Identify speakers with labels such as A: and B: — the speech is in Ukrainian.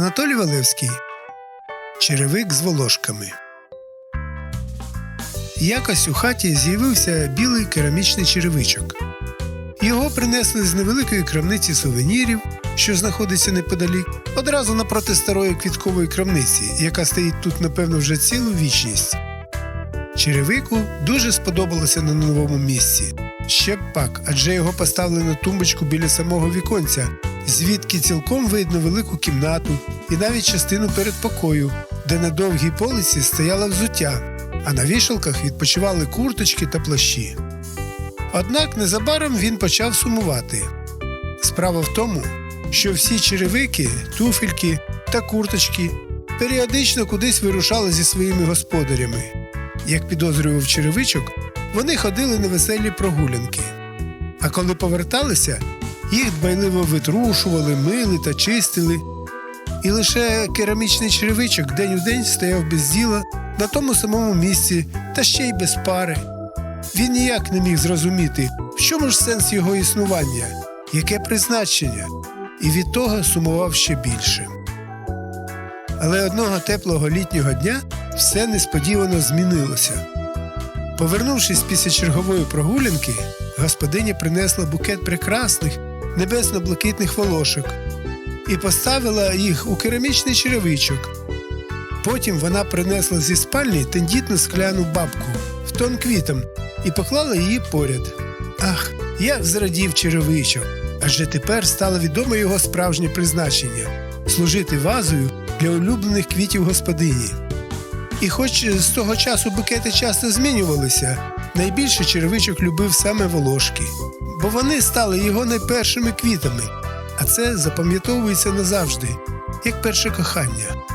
A: Анатолій Валевський Черевик з волошками. Якось у хаті з'явився білий керамічний черевичок. Його принесли з невеликої крамниці сувенірів, що знаходиться неподалік, одразу напроти старої квіткової крамниці, яка стоїть тут, напевно, вже цілу вічність. Черевику дуже сподобалося на новому місці. Ще б пак, адже його поставили на тумбочку біля самого віконця, звідки цілком видно велику кімнату і навіть частину передпокою, де на довгій полиці стояло взуття, а на вішалках відпочивали курточки та плащі. Однак незабаром він почав сумувати. Справа в тому, що всі черевики, туфельки та курточки періодично кудись вирушали зі своїми господарями. Як підозрював черевичок, вони ходили на веселі прогулянки. А коли поверталися, їх дбайливо витрушували, мили та чистили. І лише керамічний черевичок день у день стояв без діла на тому самому місці та ще й без пари. Він ніяк не міг зрозуміти, в чому ж сенс його існування, яке призначення, і від того сумував ще більше. Але одного теплого літнього дня все несподівано змінилося. Повернувшись після чергової прогулянки, господиня принесла букет прекрасних небесно-блакитних волошок і поставила їх у керамічний черевичок. Потім вона принесла зі спальні тендітну скляну бабку в тон квітом і поклала її поряд. Ах, як зрадів черевичок! Адже тепер стало відомо його справжнє призначення служити вазою для улюблених квітів господині. І хоч з того часу букети часто змінювалися, найбільше червичок любив саме волошки, бо вони стали його найпершими квітами, а це запам'ятовується назавжди, як перше кохання.